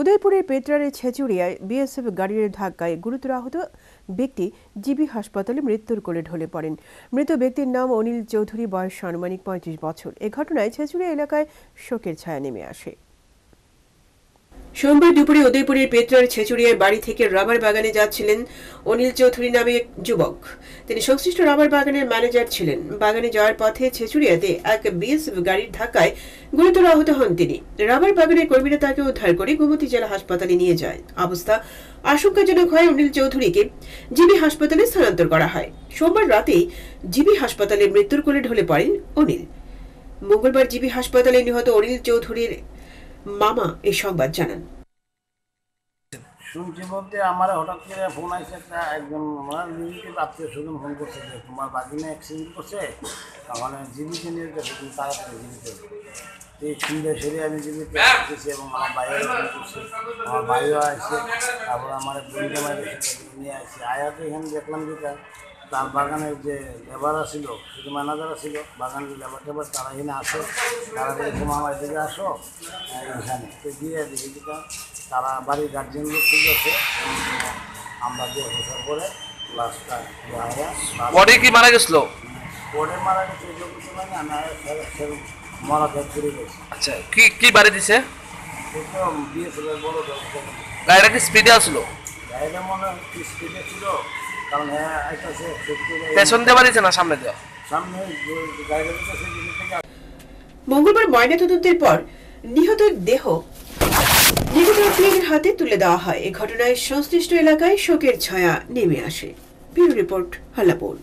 উদয়পুরের পেট্রারের ছেচুড়িয়ায় BSF গাড়ির ধাক্কায় গুরুতর আহত ব্যক্তি জিবি হাসপাতালে মৃত্যুর কোলে ঢলে পড়েন। মৃত ব্যক্তির নাম অনিল চৌধুরী, বয়স আনুমানিক পঁয়ত্রিশ বছর। এ ঘটনায় ছেচুড়িয়া এলাকায় শোকের ছায়া নেমে আসে। সোমবার দুপুরে উদয়পুরের পেট্রার ছেচুড়িয়ার বাড়ি থেকে রাবার বাগানে যাচ্ছিলেন অনিল চৌধুরী নামে এক যুবক। তিনি সংশ্লিষ্ট রাবার বাগানের ম্যানেজার ছিলেন। বাগানে যাওয়ার পথে ছেচুড়িয়াতে এক বিএসএফ গাড়ির ধাক্কায় গুরুতর আহত হন তিনি। রাবার বাগানের কর্মীরা তাকে উদ্ধার করে গোমতী জেলা হাসপাতালে নিয়ে যায়। অবস্থা আশঙ্কাজনক হয় অনিল চৌধুরীকে। জিবি হাসপাতালে স্থানান্তর করা হয়। সোমবার রাতেই জিবি হাসপাতালে মৃত্যুর কোলে ঢলে পড়েন অনিল। মঙ্গলবার জিবি হাসপাতালে নিহত অনিল চৌধুরীর মামা, এই সংবাদ জানান। শুনছি বলতে আমার হঠাৎ করে ফোন আসছে একটা একজন আমার নিজেকে আত্মীয় স্বজন ফোন করছে যে তোমার বাগিনা অ্যাক্সিডেন্ট করছে আমার জীবিকে নিয়ে গেছে, তুমি তাড়াতাড়ি জীবিতে এই সুন্দর সেরে আমি জীবিতে এসেছি এবং আমার বাইরে ফোন করছে আমার ভাইও আসছে তারপর আমার বন্ধু মায়ের নিয়ে আসছে আয়াতে এখানে দেখলাম যেটা তার বাগানের যে লেবার ছিল শুধু ম্যানেজার ছিল বাগানের লেবার টেবার তারা এখানে আসো। তারা তোমার আমার দিকে আসো আহ, এখানে। তো গিয়ে দেখি তারা বাড়ির গার্জেন লোক ঠিক আছে আমরা দিয়ে হোসার করে লাস্টটা বডি কি মারা গেছিল? পরে মারা গেছে এগুলো কিছু মানে আমি মরা করে গেছি। আচ্ছা কি কি বাড়ি দিছে? বড় গাড়িটা কি স্পিডে আসলো? গাড়িটা মনে হয় স্পিডে ছিল? কারণ হ্যাঁ পেছন দিয়ে বাড়িছে না সামনে দিয়ে সামনে মঙ্গলবার ময়নাতদন্তের পর নিহতের দেহ নিহত আত্মীয়দের হাতে তুলে দেওয়া হয়। এ ঘটনায় সংশ্লিষ্ট এলাকায় শোকের ছায়া নেমে আসে। Bureau report হাল্লাপুর